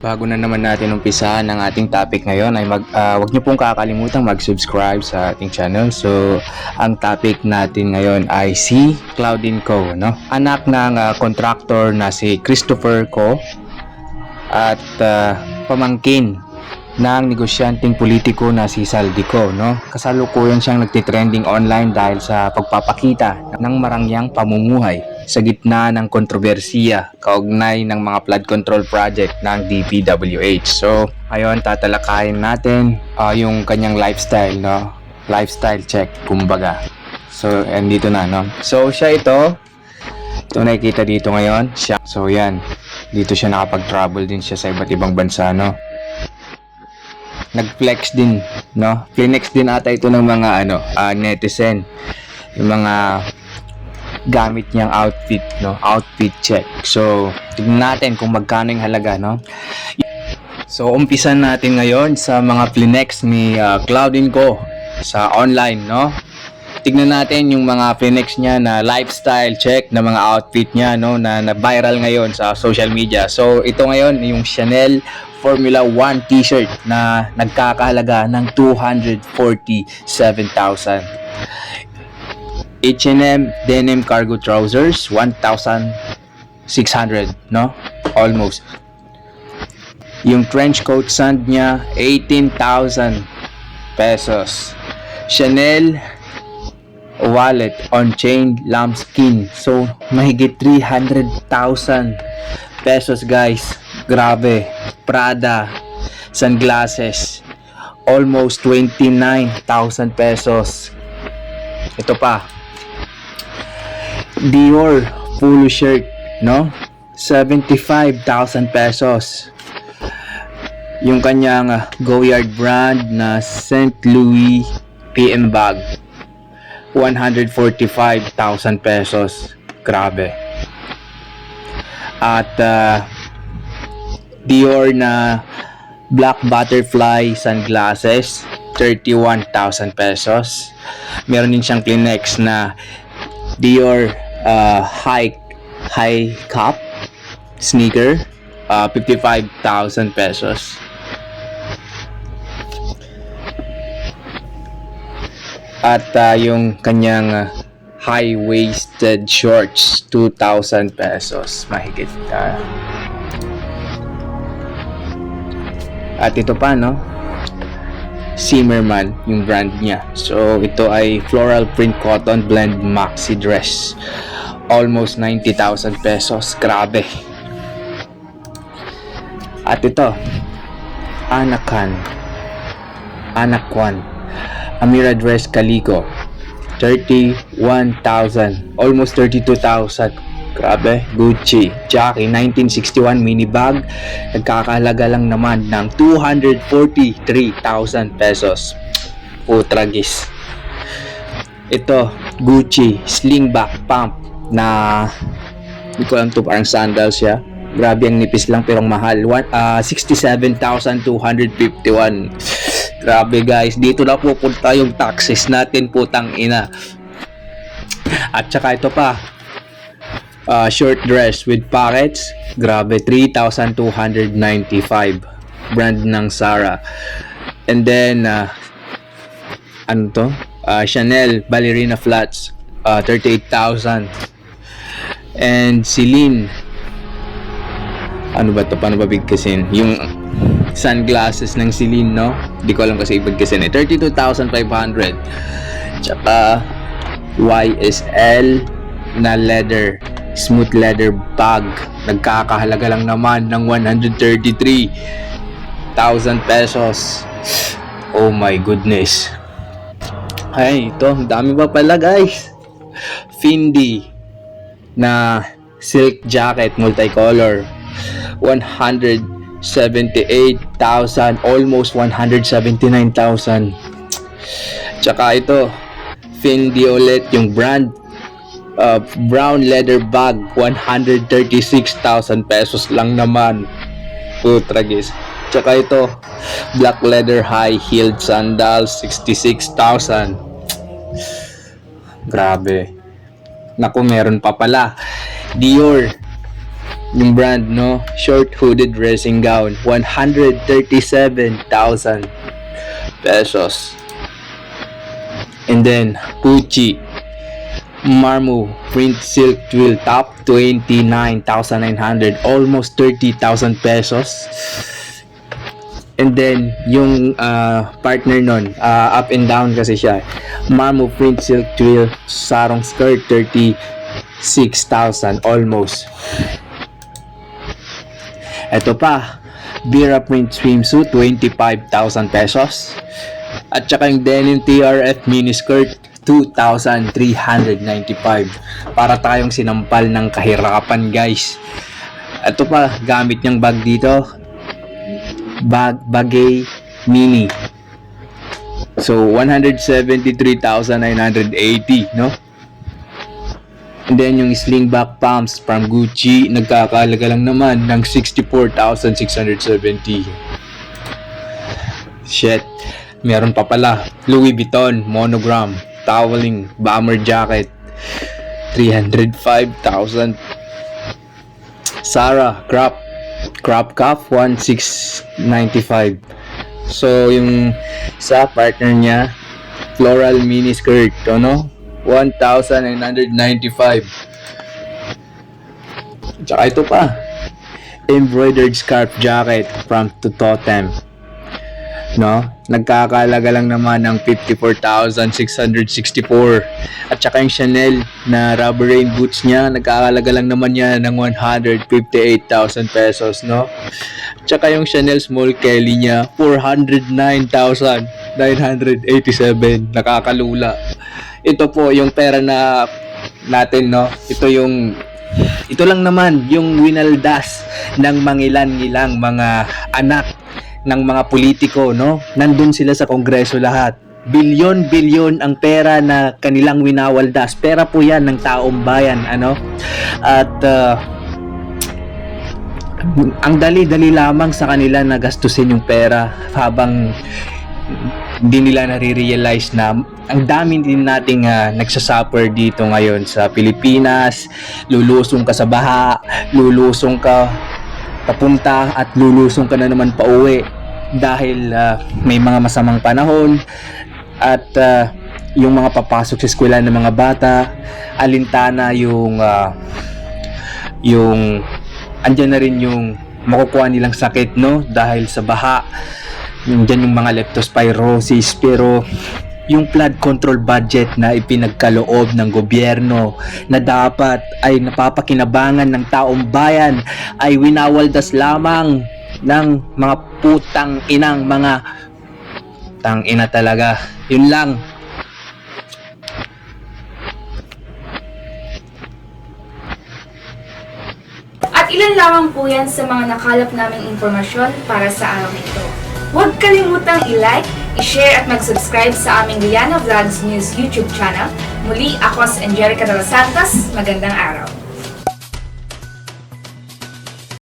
Bago na naman natin umpisahan ang ating topic ngayon ay mag, ah, wag niyo pong kakalimutan mag-subscribe sa ating channel. So, ang topic natin ngayon ay si Claudine Co. No? Anak ng ah, contractor na si Christopher Co. At ah, pamangkin ng negosyanteng politiko na si Saldico, no? Kasalukuyan siyang nagtitrending online dahil sa pagpapakita ng marangyang pamumuhay sa gitna ng kontrobersiya kaugnay ng mga flood control project ng DPWH. So, ngayon tatalakayin natin ah, yung kanyang lifestyle, no? Lifestyle check, kumbaga. So, andito na, no? So, siya ito. Ito nakikita dito ngayon. Siya. So, yan. Dito siya nakapag-travel din siya sa iba't ibang bansa, no? nag-flex din, no? Flex din ata ito ng mga ano, ah, netizen. Yung mga gamit niyang outfit, no? Outfit check. So, tignan natin kung magkano yung halaga, no? So, umpisan natin ngayon sa mga Flinex ni uh, Claudine Co sa online, no? Tignan natin yung mga Flinex niya na lifestyle check na mga outfit niya, no? Na, na viral ngayon sa social media. So, ito ngayon yung Chanel Formula 1 t-shirt na nagkakahalaga ng 247,000. H&M denim cargo trousers 1,600, no? Almost. Yung trench coat sand niya 18,000 pesos. Chanel wallet on chain lambskin. So mahigit 300,000 pesos guys. Grabe. Prada sunglasses almost 29,000 pesos. Ito pa. Dior polo shirt, no? 75,000 pesos. Yung kanyang Goyard brand na St. Louis PM bag. 145,000 pesos. Grabe. At uh, Dior na Black Butterfly sunglasses 31,000 pesos. Meron din siyang Kleenex na Dior uh, high high cap sneaker uh, 55,000 pesos. At uh, yung kanyang uh, high-waisted shorts 2,000 pesos mahigit. Uh, At ito pa, no? Zimmerman, yung brand niya. So, ito ay floral print cotton blend maxi dress. Almost 90,000 pesos. Grabe. At ito, Anakan. Anakwan. Amira dress Calico. 31,000. Almost 32,000. Grabe, Gucci. Jackie, 1961 mini bag. Nagkakahalaga lang naman ng 243,000 pesos. Putragis. Ito, Gucci slingback pump na hindi ko alam to parang sandals siya. Grabe ang nipis lang pero mahal. One, ah, 67,251. Grabe guys, dito na pupunta yung taxes natin putang ina. At saka ito pa, uh, short dress with pockets. Grabe, 3,295. Brand ng Zara. And then, uh, ano to? Uh, Chanel Ballerina Flats. Uh, 38,000. And Celine. Ano ba to? Paano ba bigkasin? Yung sunglasses ng Celine, no? Di ko alam kasi ibigkasin eh. 32,500. Tsaka YSL na leather smooth leather bag. Nagkakahalaga lang naman ng 133,000 pesos. Oh my goodness. Ay, ito, dami pa pala guys. Fendi na silk jacket multicolor. 178,000, almost 179,000. Tsaka ito, Fendi ulit yung brand uh, brown leather bag 136,000 pesos lang naman putragis tsaka ito black leather high heeled sandals 66,000 grabe naku meron pa pala Dior yung brand, no? Short hooded dressing gown. 137,000 pesos. And then, Gucci. Marmo print silk twill top 29,900 almost 30,000 pesos. And then yung ah, partner nun ah, up and down kasi siya. Marmo print silk twill sarong skirt 36,000 almost. Eto pa Bira print swimsuit 25,000 pesos. At saka yung denim TRF mini skirt 2,395 para tayong sinampal ng kahirapan guys. Ito pa gamit niyang bag dito. Bag bagay mini. So 173,980 no? And then yung slingback pumps from Gucci nagkakalaga lang naman ng 64,670 shit. Meron pa pala Louis Vuitton monogram toweling bomber jacket. 305,000 Sarah crop crop cuff 1695 so yung sa partner niya floral mini skirt ano? 1995 tsaka ito pa. Embroidered scarf jacket from to totem no nagkakalaga lang naman ng 54,664 at saka yung Chanel na rubber rain boots niya nagkakalaga lang naman yan ng 158,000 pesos no? Tsaka yung Chanel small Kelly niya 409,987 nakakalula. Ito po yung pera na natin no? Ito yung ito lang naman yung winaldas ng mangilan-ngilang mga anak ng mga politiko, no? Nandun sila sa kongreso lahat. Bilyon-bilyon ang pera na kanilang winawaldas. Pera po yan ng taong bayan, ano? At uh, ang dali-dali lamang sa kanila na gastusin yung pera habang hindi nila nare-realize na ang dami din nating uh, nagsasuffer dito ngayon sa Pilipinas. Lulusong ka sa baha, lulusong ka papunta at lulusong ka na naman pauwi dahil ah, may mga masamang panahon at ah, yung mga papasok sa eskwela ng mga bata alintana yung ah, yung andyan na rin yung makukuha nilang sakit no? Dahil sa baha. Nandiyan yung mga leptospirosis pero yung flood control budget na ipinagkaloob ng gobyerno na dapat ay napapakinabangan ng taong bayan ay winawaldas lamang ng mga putang inang mga tang ina talaga. Yun lang. At ilan lamang po yan sa mga nakalap naming impormasyon para sa araw na ito. Huwag kalimutang i-like, i-share at mag-subscribe sa aming Liana Vlogs News YouTube channel. Muli, ako si Angelica de los Santos. Magandang araw.